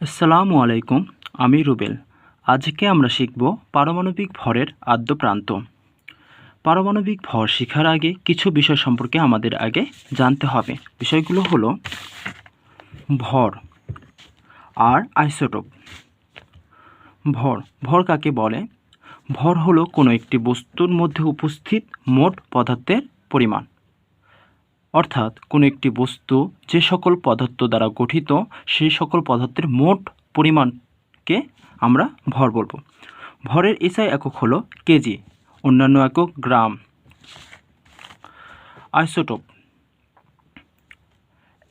আসসালামু আলাইকুম, আমি রুবেল। আজকে আমরা শিখব পারমাণবিক ভরের আদ্য প্রান্ত। পারমাণবিক ভর শেখার আগে কিছু বিষয় সম্পর্কে আমাদের আগে জানতে হবে। বিষয়গুলো হলো ভর, আর আইসোটোপ। ভর ভর কাকে বলে? ভর হলো কোনো একটি বস্তুর মধ্যে উপস্থিত মোট পদার্থের পরিমাণ। অর্থাৎ কোনো একটি বস্তু যে সকল পদার্থ দ্বারা গঠিত, সেই সকল পদার্থের মোট পরিমাণকে আমরা ভর বলব। ভরের এসআই একক হলো কেজি, অন্যান্য একক গ্রাম। আইসোটোপ।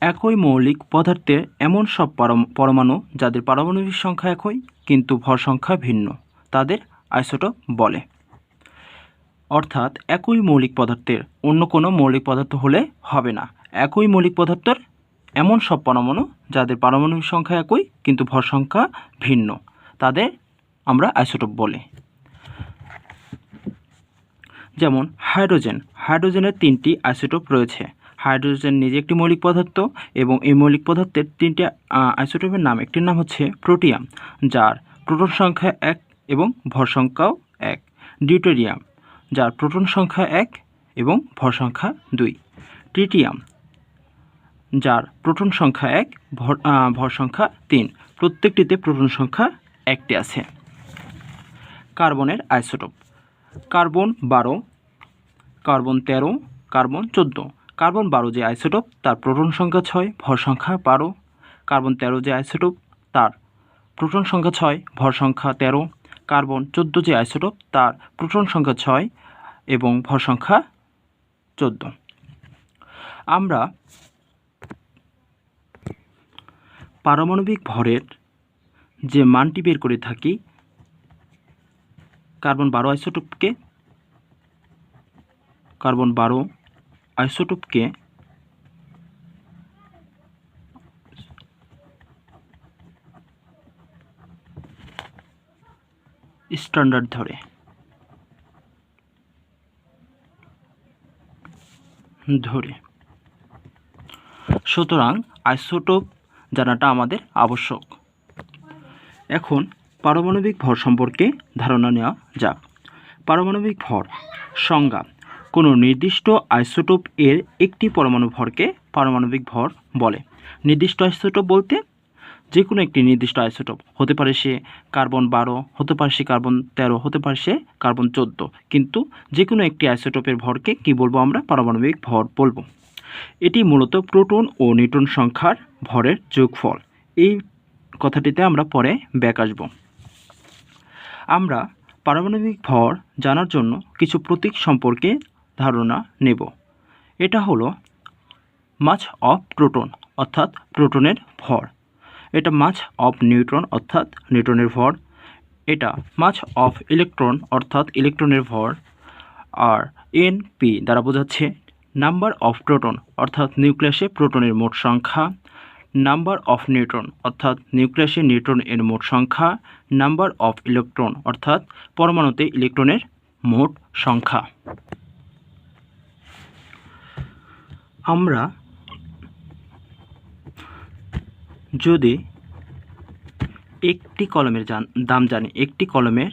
একই মৌলিক পদার্থের এমন সব পরমাণু যাদের পারমাণবিক সংখ্যা একই, কিন্তু ভর সংখ্যা ভিন্ন, তাদের আইসোটোপ বলে। অর্থাৎ একই মৌলিক পদার্থের অন্য কোনো মৌলিক পদার্থ হলে হবে না। একই মৌলিক পদার্থের এমন সব পরমাণু যাদের পারমাণবিক সংখ্যা একই, কিন্তু ভর সংখ্যা ভিন্ন। তাদের আমরা আইসোটোপ বলি। যেমন, হাইড্রোজেন। হাইড্রোজেনের তিনটি আইসোটোপ রয়েছে। হাইড্রোজেন নিজে একটি মৌলিক পদার্থ এবং এই মৌলিক পদার্থের তিনটি আইসোটোপের নাম একটির নাম হচ্ছে প্রোটিয়াম, যার প্রোটন সংখ্যা এক এবং ভর সংখ্যাও এক। ডিউটেরিয়াম। যার প্রোটন সংখ্যা এক এবং ভর সংখ্যা দুই। ট্রিটিয়াম, যার প্রোটন সংখ্যা এক, ভর ভর সংখ্যা তিন। প্রত্যেকটিতে প্রোটন সংখ্যা একটি আছে। কার্বনের আইসোটোপ, কার্বন বারো, কার্বন তেরো, কার্বন চোদ্দ। কার্বন বারো যে আইসোটোপ, তার প্রোটন সংখ্যা ছয়, ভর সংখ্যা বারো। কার্বন তেরো যে আইসোটোপ, তার প্রোটন সংখ্যা ছয়, ভর সংখ্যা তেরো। কার্বন চোদ্দ যে আইসোটোপ, তার প্রোটন সংখ্যা ছয় এবং ভর সংখ্যা চোদ্দ। আমরা পারমাণবিক ভরের যে মানটি বের করে থাকি, কার্বন বারো আইসোটোপকে, কার্বন বারো আইসোটোপকে স্ট্যান্ডার্ড ধরে। ধরে। সুতরাং আইসোটোপ জানাটা আমাদের আবশ্যক। এখন পারমাণবিক ভর সম্পর্কে ধারণা নেওয়া যাক। পারমাণবিক ভর সংজ্ঞা। কোনো নির্দিষ্ট আইসোটোপ এর একটি পরমাণু ভরকে পারমাণবিক ভর বলে। নির্দিষ্ট আইসোটোপ বলতে যে কোনো একটি নির্দিষ্ট আইসোটোপ, হতে পারে সে কার্বন বারো, হতে পারে সে কার্বন তেরো, হতে পারে সে কার্বন চোদ্দ। কিন্তু যে কোনো একটি আইসোটোপের ভরকে কি বলব আমরা? পারমাণবিক ভর বলব। এটি মূলত প্রোটন ও নিউট্রন সংখ্যার ভরের যোগফল। এই কথাটিতে আমরা পরে ব্যাক আসব। আমরা পারমাণবিক ভর জানার জন্য কিছু প্রতীক সম্পর্কে ধারণা নেব। এটা হলো মাছ অফ প্রোটন, অর্থাৎ প্রোটনের ভর। এটা মাছ অফ নিউট্রন অর্থাৎ নিউট্রনের ভর। এটা মাছ অফ ইলেকট্রন অর্থাৎ ইলেকট্রনের ভর। আর এন পি দ্বারা বোঝাচ্ছে নাম্বার অফ প্রোটন অর্থাৎ নিউক্লিয়াসে প্রোটনের মোট সংখ্যা। নাম্বার অফ নিউট্রন অর্থাৎ নিউক্লিয়াসে নিউট্রন এর মোট সংখ্যা। নাম্বার অফ ইলেকট্রন অর্থাৎ পরমাণুতে ইলেকট্রনের মোট সংখ্যা। আমরা যদি একটি কলমের দাম জানি, একটি কলমের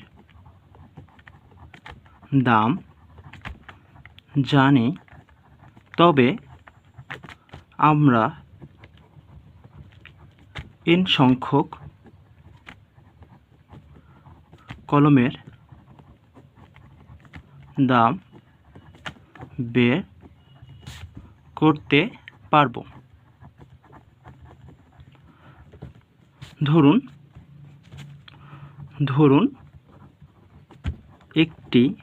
দাম জানি, তবে আমরা এন সংখ্যক কলমের দাম বের করতে পারব। ধরুন ধরুন একটি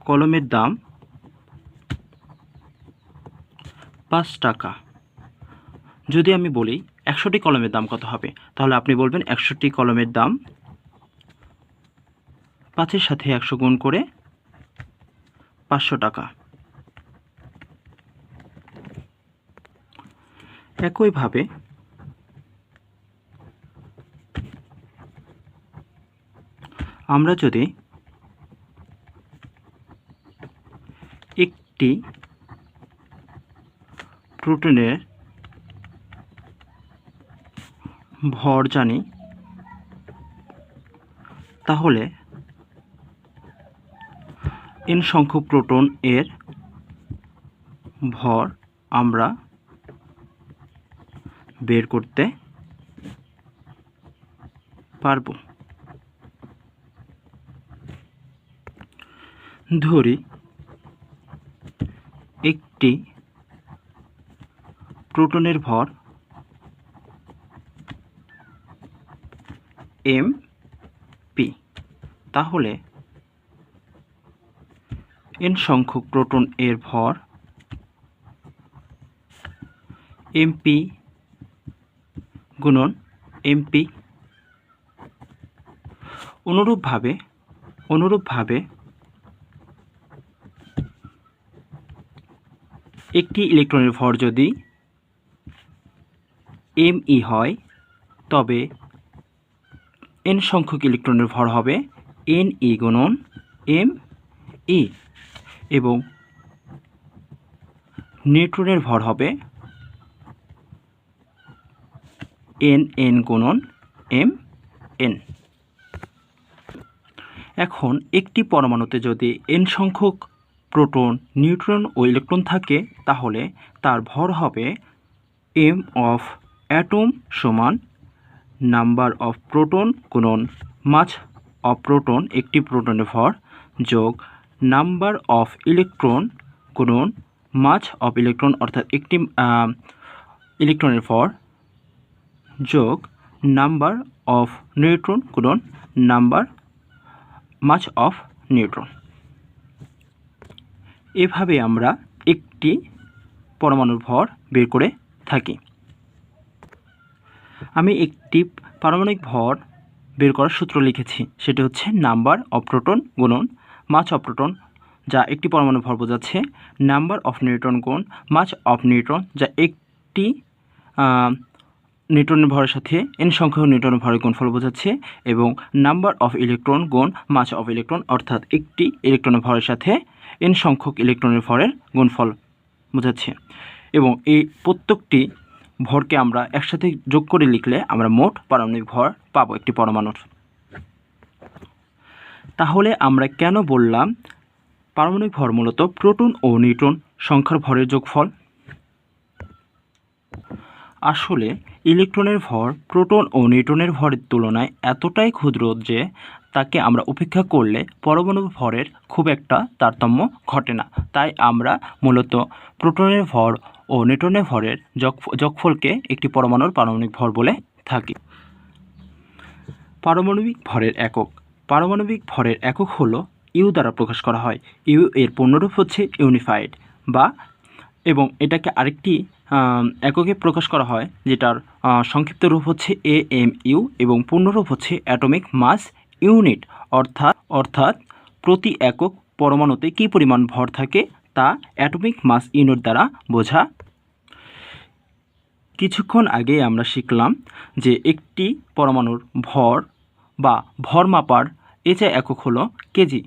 কলমের দাম পাঁচ টাকা। যদি আমি বলি একশোটি কলমের দাম কত হবে? তাহলে আপনি বলবেন একশোটি কলমের দাম পাঁচের সাথে একশো গুণ করে পাঁচশো টাকা। একইভাবে আমরা যদি একটি প্রোটনের ভর জানি, তাহলে এন সংখ্যক প্রোটন এর ভর আমরা বের করতে পারব। ধরি একটি প্রোটনের ভর এম পি। তাহলে এন সংখ্যক প্রোটন এর ভর এমপি গুণন এমপি অনুরূপভাবে অনুরূপভাবে একটি ইলেকট্রনের ভর যদি এম ই হয়, তবে এন সংখ্যক ইলেকট্রনের ভর হবে এন ই গুণন এম ই এবং নিউট্রনের ভর হবে এন এন গুণন এম এন এখন একটি পরমাণুতে যদি এন সংখ্যক প্রোটন, নিউট্রন ও ইলেকট্রন থাকে, তাহলে তার ভর হবে এম অফ অ্যাটম সমান নাম্বার অফ প্রোটন গুণন মাছ অফ প্রোটন একটি প্রোটনের ভর যোগ নাম্বার অফ ইলেকট্রন গুণন মাছ অফ ইলেকট্রন অর্থাৎ একটি ইলেকট্রনের ভর যোগ নাম্বার অফ নিউট্রন গুণন নাম্বার মাছ অফ নিউট্রন এভাবে আমরা একটি পরমাণুর ভর বের করে থাকি। আমি একটি পারমাণবিক ভর বের করার সূত্র লিখেছি। সেটি হচ্ছে নাম্বার অফ প্রোটন গুণন মাছ অফ প্রোটন, যা একটি পরমাণু ভর বোঝাচ্ছে। নাম্বার অফ নিউট্রন গুণ মাছ অফ নিউট্রন, যা একটি নিউট্রনের ভরের সাথে এন সংখ্যক নিউট্রনের ভরের গুণফল বোঝাচ্ছে এবং নাম্বার অফ ইলেকট্রন গুণ মাছ অফ ইলেকট্রন, অর্থাৎ একটি ইলেকট্রনের ভরের সাথে এন সংখ্যক ইলেকট্রনের ভরের গুণফল বোঝাচ্ছে। এবং এই প্রত্যেকটি ভরকে আমরা একসাথে যোগ করে লিখলে আমরা মোট পারমাণবিক ভর পাবো একটি পরমাণুর। তাহলে আমরা কেন বললাম পারমাণবিক ভর মূলত প্রোটন ও নিউট্রন সংখ্যার ভরের যোগফল? আসলে ইলেকট্রনের ভর প্রোটন ও নিউট্রনের ভরের তুলনায় এতটাই ক্ষুদ্র যে তাকে আমরা উপেক্ষা করলে পরমাণু ভরের খুব একটা তারতম্য ঘটে না। তাই আমরা মূলত প্রোটনের ভর ও নিউট্রনের ভরের যোগ যোগফলকে একটি পরমাণুর পারমাণবিক ভর বলে থাকি। পারমাণবিক ভরের একক। পারমাণবিক ভরের একক হলো ইউ দ্বারা প্রকাশ করা হয়। ইউ এর পূর্ণরূপ হচ্ছে ইউনিফাইড বা এবং এটাকে আরেকটি এককে প্রকাশ করা হয় যেটার সংক্ষিপ্ত রূপ হচ্ছে এ এম ইউ এবং পূর্ণরূপ হচ্ছে অ্যাটমিক মাস ইউনিট, অর্থাৎ অর্থাৎ প্রতি একক পরমাণুতে কী পরিমাণ ভর থাকে তা অ্যাটমিক মাস ইউনিট দ্বারা বোঝা। কিছুক্ষণ আগে আমরা শিখলাম যে একটি পরমাণুর ভর বা ভর মাপার এচে একক হলো কেজি।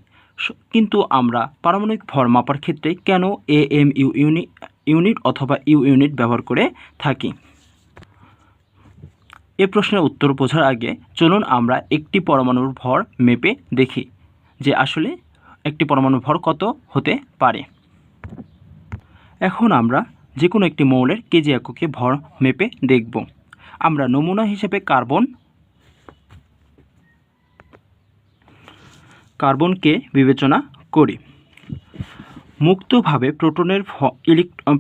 কিন্তু আমরা পারমাণবিক ভর মাপার ক্ষেত্রে কেন A M U unit unit অথবা ইউ ইউনিট ব্যবহার করে থাকি? এ প্রশ্নের উত্তর বোঝার আগে চলুন আমরা একটি পরমাণুর ভর মেপে দেখি যে আসলে একটি পরমাণুর ভর কত হতে পারে। এখন আমরা যে কোনো একটি মৌলের কেজি এককে ভর মেপে দেখব। আমরা নমুনা হিসেবে কার্বন কার্বনকে বিবেচনা করি। মুক্তভাবে প্রোটনের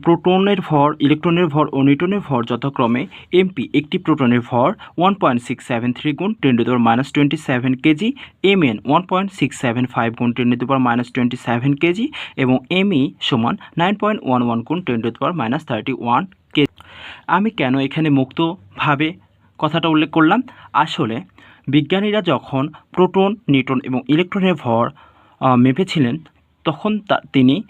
প্রোটনের ভর, ইলেকট্রনের ভর ও নিউটনের ভর যথাক্রমে এমপি একটি প্রোটনের ভর one point six seven three গুণ ten to power minus twenty seven KG M N one point six seven five গুণ ten to minus twenty seven KG এবং এমই সমান নাইন পয়েন্ট ওয়ান ওয়ান গুণ ten to minus thirty one KG আমি কেন এখানে মুক্তভাবে কথাটা উল্লেখ করলাম? আসলে বিজ্ঞানীরা যখন প্রোটন, নিউট্রন এবং ইলেকট্রনের ভর মেপেছিলেন তখন তিনি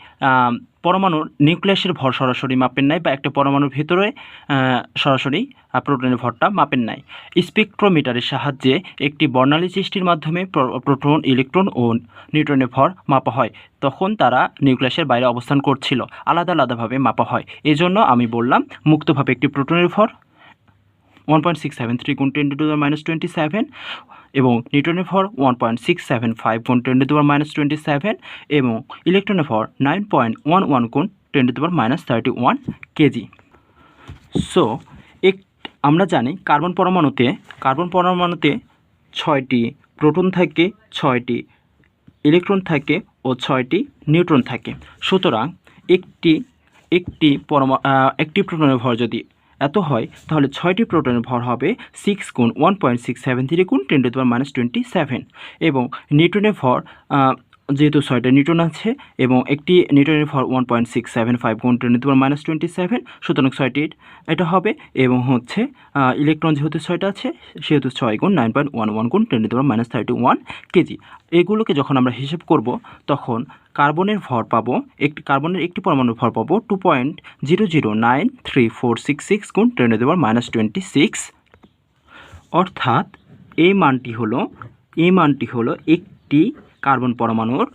পরমাণুর নিউক্লিয়াসের ভর সরাসরি মাপেন নাই বা একটা পরমাণুর ভেতরে সরাসরি প্রোটনের ভরটা মাপেন নাই স্পেকট্রোমিটারের সাহায্যে একটি বর্ণালী সৃষ্টির মাধ্যমে প্র- প্রোটন, ইলেকট্রন ও নিউট্রনের ভর মাপা হয়। তখন তারা নিউক্লিয়াসের বাইরে অবস্থান করছিল, আলাদা আলাদাভাবে মাপা হয়। এজন্য আমি বললাম, মুক্তভাবে একটি প্রোটনের ভর one point six seven three গুণ টেন টু দেওয়ার মাইনাস টোয়েন্টি সেভেন এবং নিউটনের ভর one point six seven five গুণ টেন টু দেওয়ার মাইনাস টোয়েন্টি সেভেন এবং ইলেকট্রনের ভর নাইন পয়েন্ট ওয়ান ওয়ান কোন টেন টু দেওয়ার minus thirty one KG so এক আমরা জানি কার্বন পরমাণুতে কার্বন পরমাণুতে ছয়টি প্রোটন থাকে, ছয়টি ইলেকট্রন থাকে ও ছয়টি নিউট্রন থাকে। সুতরাং একটি একটি পরমা একটি প্রোটনের ভর যদি এত হয়, তাহলে ছয়টি প্রোটনের ভর হবে সিক্স গুণ one point six seven three গুণ ten to power minus twenty seven এবং নিউটনের ভর যেহেতু ছয়টা নিউটন আছে এবং একটি নিউটনের for one point six seven five গুণ ten to minus twenty seven সুতরাং ছয়টি এটা হবে এবং হচ্ছে ইলেকট্রন যেহেতু ছয়টা আছে, সেহেতু ছয় গুণ নাইন পয়েন্ট ওয়ান ওয়ান গুণ ten to minus thirty one KG. এগুলোকে যখন আমরা হিসেব করব, তখন কার্বনের ভর পাবো, একটি, কার্বনের একটি পরমাণুর ভর পাবো two point zero zero nine three four six six গুণ ten to minus twenty six অর্থাৎ, এই মানটি হলো, এই মানটি হলো একটি কার্বন পরমাণুর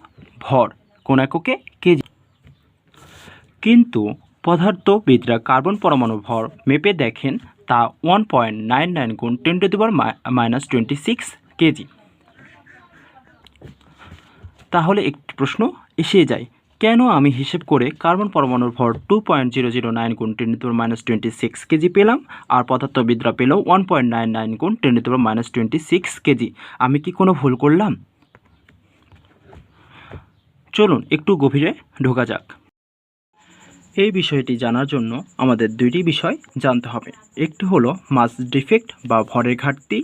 ভর কোন এককে কেজি কিন্তু পদার্থবিদরা কার্বন পরমাণুর ভর মেপে দেখেন তা ওয়ান পয়েন্ট নাইন নাইন গুণ টেন টু দিবার minus twenty six K G তাহলে একটি প্রশ্ন এসে যায়, কেন আমি হিসেব করে কার্বন পরমাণুর ভর two point zero zero nine গুণ ten to minus twenty six kg পেলাম, আর পদার্থবিদরা পেল ওয়ান পয়েন্ট নাইন নাইন গুণ ten to minus twenty six kg আমি কি কোনো ভুল করলাম? চলুন একটু গভীরে ঢোকা যাক। এই বিষয়টি জানার জন্য আমাদের দুইটি বিষয় জানতে হবে। একটি হলো মাস ডিফেক্ট বা ভরের ঘাটতি,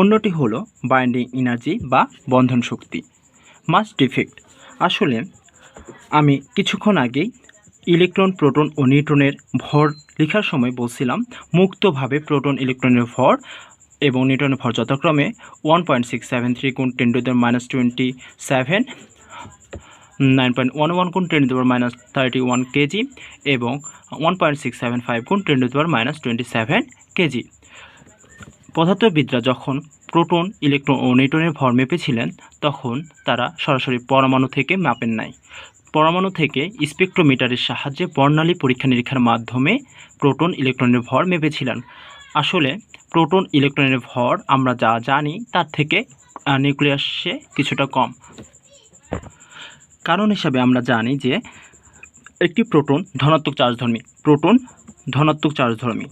অন্যটি হলো বাইন্ডিং এনার্জি বা বন্ধন শক্তি। মাস ডিফেক্ট, আসলে আমি কিছুক্ষণ আগেই ইলেকট্রন, প্রোটন ও নিউট্রনের ভর লেখার সময় বলছিলাম, মুক্তভাবে প্রোটন, ইলেকট্রনের ভর এবং নিউট্রনের ভর যথাক্রমে one point six seven three গুণ ten to minus twenty seven nine point one one গুণ ten to minus thirty one kg এবং one point six seven five গুণ ten to minus twenty seven kg পদার্থবিদরা যখন proton, electron ও নিউট্রনের ভর মেপেছিলেন, তখন তারা সরাসরি পরমাণু থেকে মাপেন নাই। পরমাণু থেকে স্পেকট্রোমিটারের সাহায্যে বর্ণালী পরীক্ষা নিরীক্ষার মাধ্যমে প্রোটন, ইলেকট্রনের ভর মেপেছিলেন। আসলে প্রোটন, ইলেকট্রনের ভর আমরা যা জানি তার থেকে নিউক্লিয়াসে কিছুটা কম। কারণ হিসাবে আমরা জানি যে একটি প্রোটন ধনাত্মক চার্জধর্মী, প্রোটন ধনাত্মক চার্জধর্মী।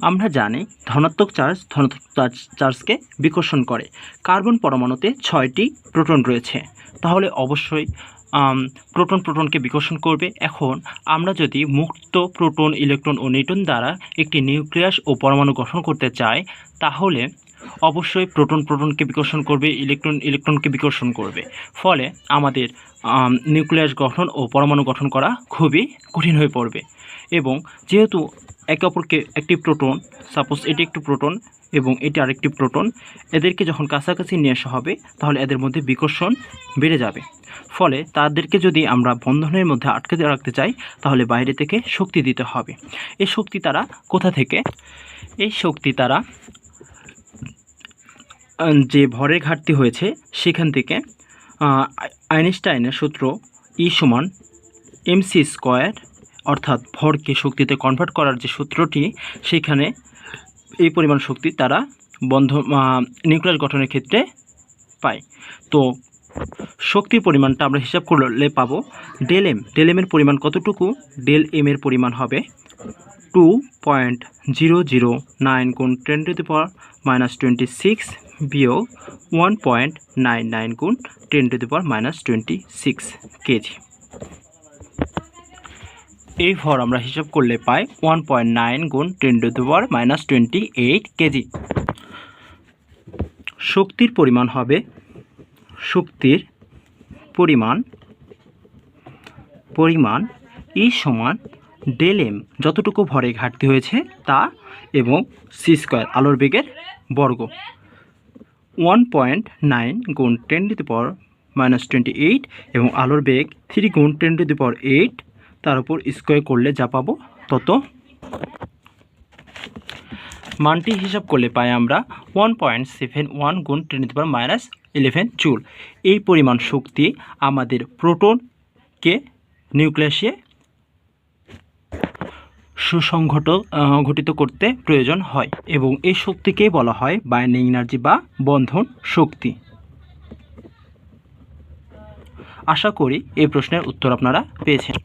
আমরা জানি ধনাত্মক চার্জ ধনাত্মক চার্জ, চার্জকে বিকর্ষণ করে। কার্বন পরমাণুতে ছয়টি প্রোটন রয়েছে। তাহলে অবশ্যই প্রোটন প্রোটনকে বিকশন করবে। এখন আমরা যদি মুক্ত প্রোটন ইলেকট্রন ও নিউটন দ্বারা একটি নিউক্লিয়াস ও পরমাণু গঠন করতে চাই, তাহলে অবশ্যই প্রোটন প্রোটনকে বিকর্ষণ করবে ইলেকট্রন ইলেকট্রনকে বিকর্ষণ করবে। ফলে আমাদের আম, নিউক্লিয়াস গঠন ও পরমাণু গঠন করা খুবই কঠিন হয়ে পড়বে। এবং যেহেতু একে অপরকে একটি প্রোটন সাপোজ এটি একটি প্রোটন এবং এটি আরেকটি প্রোটন এদেরকে যখন কাছাকাছি নিয়ে আসা হবে তাহলে এদের মধ্যে বিকর্ষণ বেড়ে যাবে। ফলে তাদেরকে যদি আমরা বন্ধনের মধ্যে আটকে রাখতে চাই তাহলে বাইরে থেকে শক্তি দিতে হবে। এই শক্তি তারা কোথা থেকে? এই শক্তি তারা যে ভরের ঘাটতি হয়েছে সেখান থেকে আইনস্টাইনের সূত্র ই সমান এমসি স্কোয়ার অর্থাৎ ভরকে শক্তিতে কনভার্ট করার যে সূত্রটি, সেখানে এই পরিমাণ শক্তি তারা বন্ধ নিউক্লিয়াস গঠনের ক্ষেত্রে পায়। তো শক্তির পরিমাণটা আমরা হিসাব করলে পাবো ডেল এম ডেল এমের পরিমাণ কতটুকু? ডেল এম এর পরিমাণ হবে two point zero zero nine গুণ ten to the power minus twenty six বিয়োগ ওয়ান পয়েন্ট নাইন নাইন গুণ ten to the power minus twenty six kg এই ভর আমরা হিসাব করলে পাই ওয়ান পয়েন্ট নাইন গুণ ten to the power minus twenty eight kg শক্তির পরিমাণ হবে, শক্তির পরিমাণ পরিমাণ ই সমান ডেল এম যতটুকু ভরে ঘাটতি হয়েছে তা এবং সি স্কোয়ার আলোর বেগের বর্গ। ওয়ান পয়েন্ট নাইন গুণ ten to the power minus twenty eight এবং আলোর বেগ থ্রি গুণ ten to the power eight তার উপর স্কোয়ার করলে যা পাবো তত। মানটি হিসাব করলে পাই আমরা ওয়ান পয়েন্ট সেভেন ওয়ান গুণ ten to the power minus eleven joule এই পরিমাণ শক্তি আমাদের প্রোটনকে নিউক্লিয়াসে সুসংঘট ঘটিত করতে প্রয়োজন হয় এবং এই শক্তিকেই বলা হয় বাইন্ডিং এনার্জি বা বন্ধন শক্তি। আশা করি এই প্রশ্নের উত্তর আপনারা পেয়েছেন।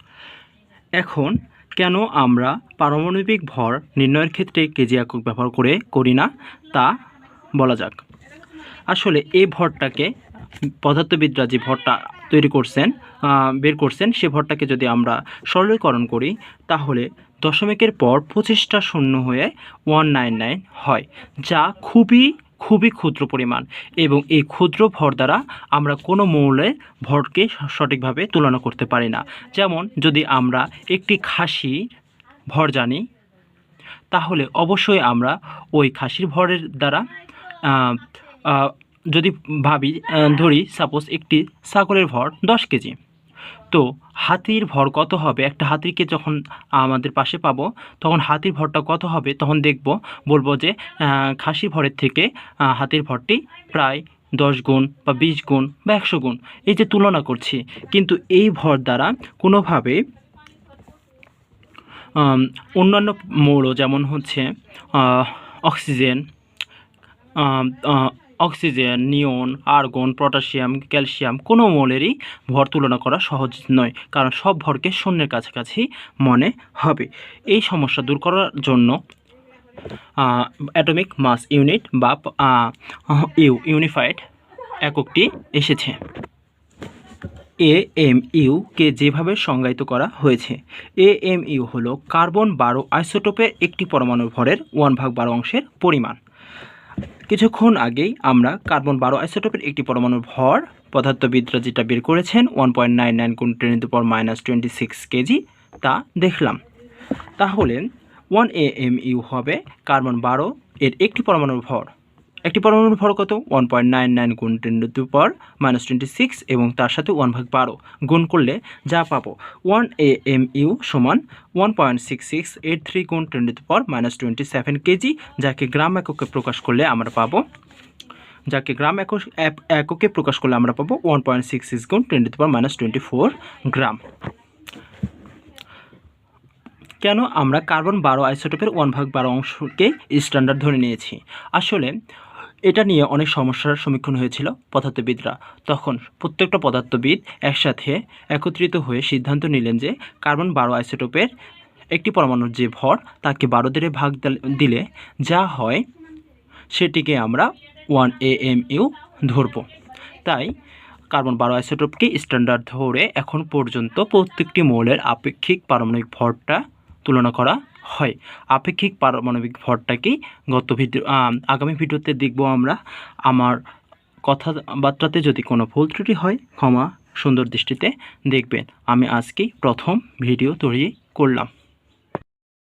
এখন, কেন আমরা পারমাণবিক ভর নির্ণয়ের ক্ষেত্রে কেজি একক ব্যবহার করে করি না তা বলা যাক। আসলে এই ভরটাকে পদার্থবিদরা যে ভরটা তৈরি করছেন বের করছেন, সে ভরটাকে যদি আমরা সরলীকরণ করি, তাহলে দশমিকের পর পঁচিশটা শূন্য হয়ে ওয়ান নাইন নাইন হয়, যা খুবই খুবই ক্ষুদ্র পরিমাণ এবং এই ক্ষুদ্র ভর দ্বারা আমরা কোনো মৌলের ভরকে সঠিকভাবে তুলনা করতে পারি না। যেমন যদি আমরা একটি খাসি ভর জানি, তাহলে অবশ্যই আমরা ওই খাসির ভরের দ্বারা যদি ভাবি ধরি সাপোজ একটি ছাগলের ভর দশ কেজি। তো হাতির ভর কত হবে? একটা হাতিকে যখন আমাদের পাশে পাবো, তখন হাতির ভরটা কত হবে? তখন দেখব, বলব যে খাসির ভরের থেকে হাতির ভরটি প্রায় দশ গুণ বা বিশ গুণ বা একশো গুণ। এই যে তুলনা করছি, কিন্তু এই ভর দ্বারা কোনোভাবে অন্যান্য মৌল যেমন হচ্ছে oxygen oxygen, neon, argon, potassium, calcium কোনো মৌলেরই ভর তুলনা করা সহজ নয়, কারণ সব ভরকে শূন্যের কাছাকাছি মনে হবে। এই সমস্যা দূর করার জন্য অ্যাটমিক মাস ইউনিট বা ইউ, ইউনিফাইড এককটি এসেছে। এ এম ইউকে যেভাবে সংজ্ঞায়িত করা হয়েছে, এ এম ইউ হলো কার্বন বারো আইসোটোপের একটি পরমাণু ভরের ওয়ান ভাগ বারো অংশের পরিমাণ। কিছুক্ষণ আগেই আমরা কার্বন বারো আইসোটোপের একটি পরমাণুর ভর পদার্থবিদরা যেটা বের করেছেন ওয়ান পয়েন্ট নাইন নাইন কোন ten to minus twenty six kg তা দেখলাম। তাহলে ওয়ান এ এম ইউ হবে কার্বন বারো এর একটি পরমাণুর ভর। একটি পরমাণুর ভর কত? ওয়ান পয়েন্ট নাইন নাইন গুণ ten to power minus twenty six এবং তার সাথে ওয়ান ভাগ বারো গুণ করলে যা পাবো? ওয়ান এ এম ইউ সমান one point six six eight three গুণ ten to power minus twenty seven kg যাকে গ্রাম এককে প্রকাশ করলে আমরা পাবো, যাকে গ্রাম একক এক- এককে প্রকাশ করলে আমরা পাবো ওয়ান পয়েন্ট সিক্স সিক্স গুণ ten to power minus twenty four gram. কেন আমরা কার্বন বারো আইসোটোপের ওয়ান ভাগ বারো অংশকে স্ট্যান্ডার্ড ধরে নিয়েছি? আসলে এটা নিয়ে অনেক সমস্যার সম্মুখীন হয়েছিল পদার্থবিদরা। তখন প্রত্যেকটা পদার্থবিদ একসাথে একত্রিত হয়ে সিদ্ধান্ত নিলেন যে কার্বন বারো আইসোটোপের একটি পরমাণুর যে ভর, তাকে বারো দিয়ে ভাগ দিলে যা হয় সেটিকে আমরা ওয়ান এ এম ইউ ধরব। তাই কার্বন বারো আইসোটোপকে স্ট্যান্ডার্ড ধরে এখন পর্যন্ত প্রত্যেকটি মৌলের আপেক্ষিক পারমাণবিক ভরটা তুলনা করা হয়। আপেক্ষিক পারমাণবিক ভরটাকেই গত ভিডিও আগামী ভিডিওতে দেখব আমরা। আমার কথাবার্তাতে যদি কোনো ভুল ত্রুটি হয়, ক্ষমা সুন্দর দৃষ্টিতে দেখবেন। আমি আজকেই প্রথম ভিডিও তৈরি করলাম।